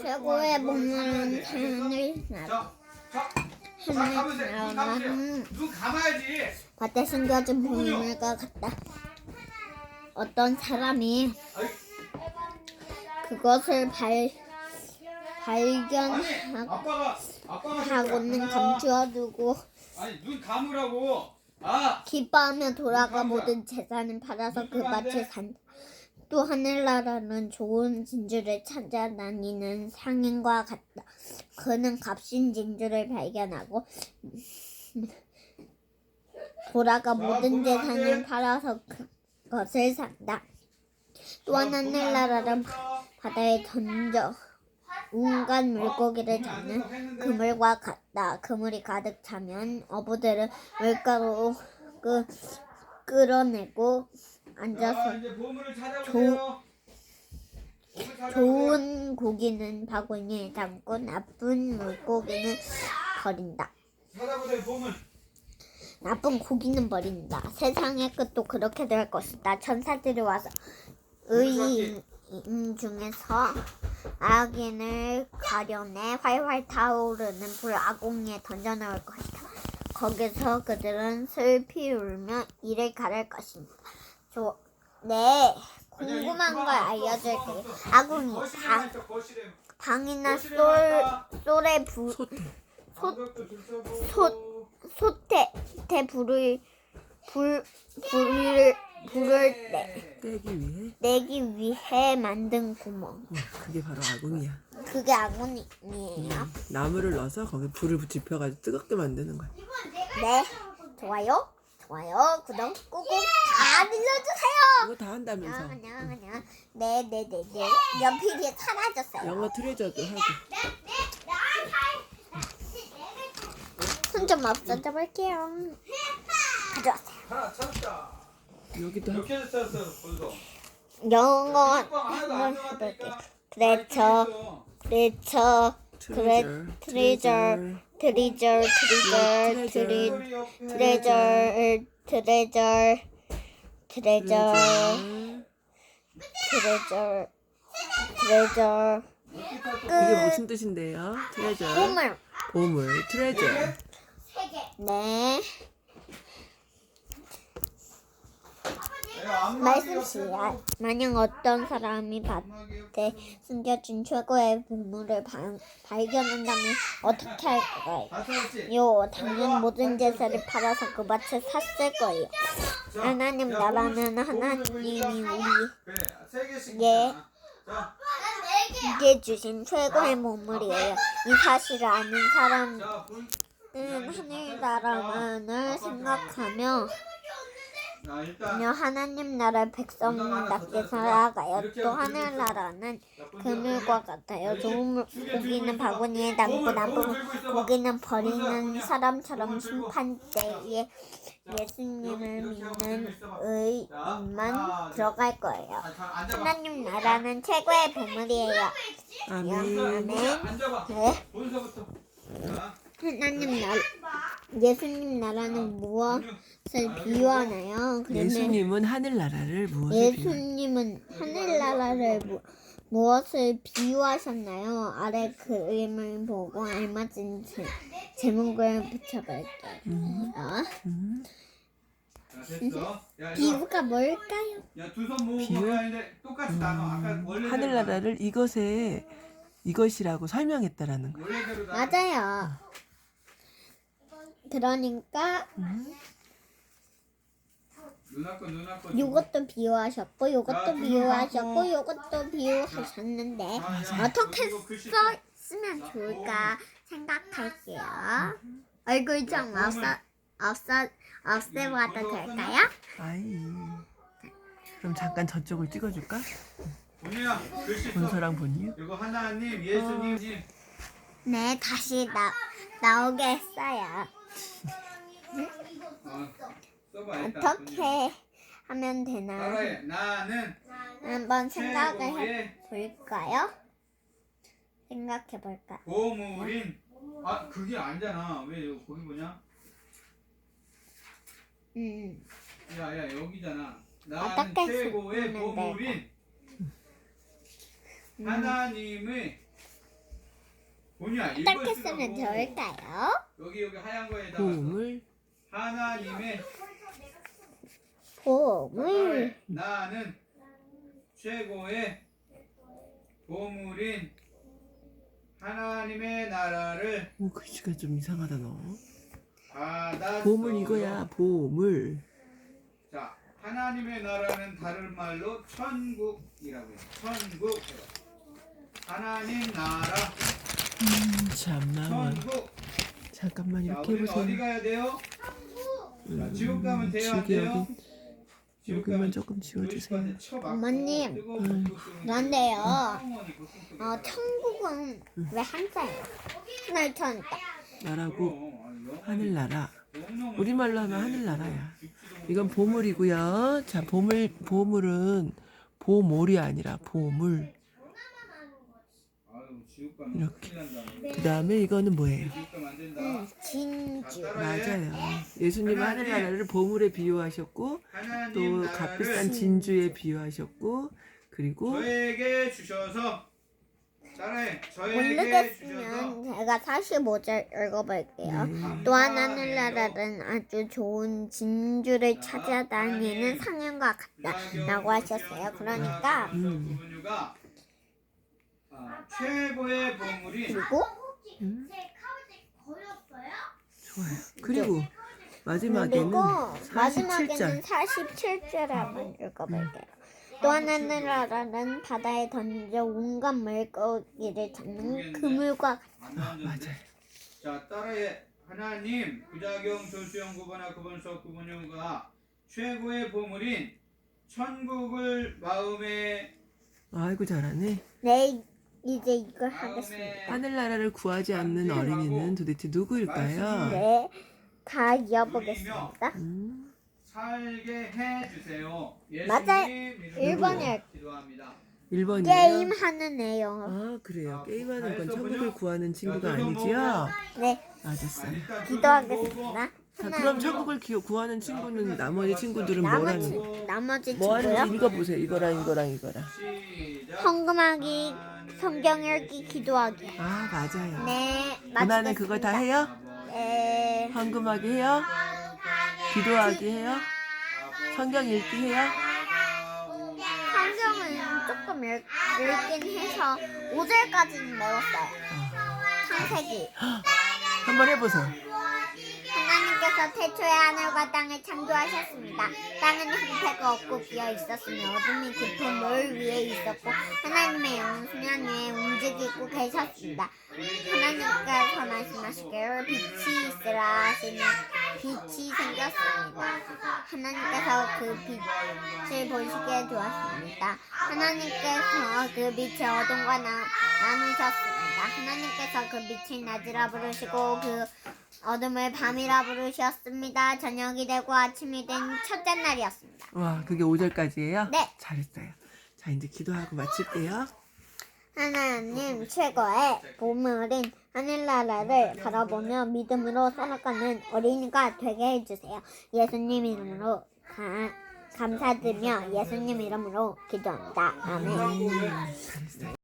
최고의. 눈 감으세요. 하늘나라는 눈 감아야지. 밭에 숨겨진 보물과 같다. 어떤 사람이 그것을 발 발견하고는. 감추어두고. 아, 기뻐하며 돌아가 모든 재산을 팔아서 그 밭을 산다. 또 하늘나라는 좋은 진주를 찾아 다니는 상인과 같다. 그는 값진 진주를 발견하고 돌아가 모든 재산을 팔아서 그것을 산다. 또한 하늘나라는 바다에 던져 온갖 물고기를 잡는 그물과 같다. 그물이 가득 차면 어부들은 물가로 끄, 끌어내고 자, 앉아서 찾아보세요. 좋은 고기는 바구니에 담고 나쁜 물고기는 버린다. 나쁜 고기는 버린다. 세상의 끝도 그렇게 될 것이다. 천사들이 와서 의인 중에서 악인을 가려내 활활 타오르는 불아공리에 던져놓을 것이다. 거기서 그들은 슬피 울며 이를 가를 것입니다. 저, 네, 궁금한 걸 알려줄게요. 아궁이, 방. 방이나 불, 소태. 방벽도 둘러보고. 솥. 솥에 대 불을 불 불을 불을 내, 떼기 위해 내기 위해 만든 구멍. 음, 그게 바로 아궁이야. 그게 아궁이에요. 나무를 넣어서 거기 불을 지펴가지고 뜨겁게 만드는 거야. 네, 좋아요, 좋아요, 구독 꾹꾹 다 눌러주세요. 이거 다 한다면서. 안녕. 네, 네, 네, 네. 연필이 사라졌어요. 영어 트레저도 하고. 손좀 없어져 볼게요. 가져왔어요. 하나 찾았다. 여기도 하고. 이렇게 찾았어 벌써. 영어 한번. 해볼게요. 그래서, 그래서, 그래, 트레저, 트레저, 트레저, 트레저. 트레저 트레저 트레저 트레저 트레저 이게 무슨 뜻인데요? 트레저. 보물 보물. 트레저. 네 내가 안마기 말씀 옆에 시작 두고 만약 어떤 사람이 밭에 숨겨진 최고의 보물을 발, 발견한다면 어떻게 할까요? 다 찾았지? 요 당연 모든 재산을 팔아서 그 밭을 샀을 거예요 자, 하나님 자, 나라는 하나님이 보이자. 우리 그래 세 개씩 예. 있잖아. 자, 이게 주신 최고의 보물이에요 이 사실을 아는 사람 자, 볼. 는 하늘나라만을 생각하며 자, 일단 그냥 하나님 나라 백성답게 살아가요. 또 하늘나라는 그물과 같아요. 좋은 물- 고기는 바구니에 담고 나쁜 고기는 버리는 사람처럼 심판대에 예수님을 믿는 의인만 들어갈 거예요. 아. 하나님 나라는 최고의 보물이에요. 아멘. 아멘. 네. 하나님 나라, 예수님 나라는 무엇 을 비유하나요? 그러면 예수님은 하늘나라를 무엇에 비유? 예수님은 하늘나라를 무, 무엇을 비유하셨나요? 아래 그림을 보고 알맞은 제, 제목을 붙여볼게요. 어? 음. 이거. 비유가 뭘까요? 비유? 해야 돼. 똑같이 나눠. 아까 원래 하늘나라를 이것에 이것이라고 설명했다라는. 원래대로 나. 맞아요. 그러니까 누나 거 누나 거. 요것도 비유하셨고 자, 요것도 비유하셨고. 요것도 비유하셨는데 아, 야, 어떻게 써, 쓰면 좋을까 생각할게요. 얼굴 좀 없어, 없어, 없애봐도 될까요? 아이. 그럼 잠깐 저쪽을 찍어줄까? 본이야 글씨 써. 본서랑 본이요? 이거 하나님, 예수님. 네, 다시 나, 나오게 했어요. 어, 써봐 일단. 어떻게 하면 되나 따라해. 나는 한번 생각을 최고의 해볼까요? 생각해 볼까? 보물인. 아 그게 아니잖아. 왜 여기 거기 뭐냐? 음, 야야 여기잖아. 나는 어떻게 최고의 보물인. 하나님의 본이야 어떻게 쓰면 좋을까요? 여기 여기 하얀 거에다가 보물 하나님의 보물 나는 최고의 보물인 하나님의 나라를 오 글씨가 좀 이상하다 너 받았어요. 보물 이거야 보물 자, 하나님의 나라는 다른 말로 천국이라고 해요. 천국. 하나님 나라, 참나 천국. 잠깐만 자, 이렇게 우리는 어디 해보세요 가야 돼요? 자, 지옥 가면 돼요, 안 돼요? 여기 여기만 조금 지워주세요. 뜨거운 음. 불 끄면 그런데요. 어, 천국은 왜 한자예요? 하나를 천다 나라고 영원히 하늘나라 우리말로 하면 하늘나라야 이건 보물이고요 자 보물 보물은 보물이 아니라 보물 이렇게. 그 다음에 이거는 뭐예요. 음, 진주. 맞아요 예수님은 하늘나라를 보물에 비유하셨고 또 값비싼 진주에 비유하셨고 그리고 저에게 주셔서 따라해 저에게 주셔서 모르겠으면 제가 45절 읽어볼게요. 네. 또한 하늘나라는 아주 좋은 진주를 찾아다니는 상현과 같다라고 하셨어요. 그러니까 음. 아, 최고의 보물이 그리고? 음? 좋아요. 그리고 마지막에는 그리고 마지막에는 47절 47절 한번 읽어볼게요. 또한 하늘나라는 바다에 던져 온갖 물고기를 잡는 그물과 안 아? 맞아요. 자 따라해 하나님 부작용 조수용 구분화 구분석 구분유가 최고의 보물인 천국을 마음에 아이고 잘하네. 네 이제 이걸 하겠습니다. 하늘나라를 구하지 않는 어린이는 도대체 누구일까요? 네, 다 이어보겠습니다. 음, 살게 해 주세요. 맞아요. 기도합니다. 1번이에요 게임하는 내용. 아 그래요 아, 게임하는 건다 천국을. 구하는 친구가 아니지요? 네, 맞았어요 기도하겠습니다. 자, 그럼 천국을 기- 구하는 친구는 나머지 친구들은 나머지 뭐라는 나머지 뭐 하는지 친구요. 읽어보세요 이거랑 이거랑 이거랑 시작. 헌금하기, 성경 읽기, 기도하기. 아 맞아요 네, 누나는 그거 다 해요? 네, 헌금하기 해요? 기도하기 해요? 성경 읽기 해요? 성경은 조금 읽, 읽긴 해서 5절까지는 외웠어요. 창세기. 한번 해보세요 하나님께서 태초에 하늘과 땅을 창조하셨습니다. 땅은 형태가 없고 비어 있었으며 어둠이 깊은 물 위에 있었고 하나님의 영은 수면 위에 움직이고 계셨습니다. 하나님께서 말씀하시기를 빛이 있으라 하시니 빛이 생겼습니다. 하나님께서 그 빛을 보시기에 좋았습니다. 하나님께서 그 빛을 어둠과 나, 나누셨습니다. 하나님께서 그 빛을 낮이라 부르시고 그 어둠을 밤이라 부르셨습니다. 저녁이 되고 아침이 된 첫째 날이었습니다. 와 그게 5절까지예요? 네. 잘했어요 자 이제 기도하고 마칠게요 하나님 최고의 보물인 하늘나라를 바라보며 믿음으로 살아가는 어린이가 되게 해주세요. 예수님 이름으로 가, 감사드리며 예수님 이름으로 기도합니다. 아멘. 음, 잘했어요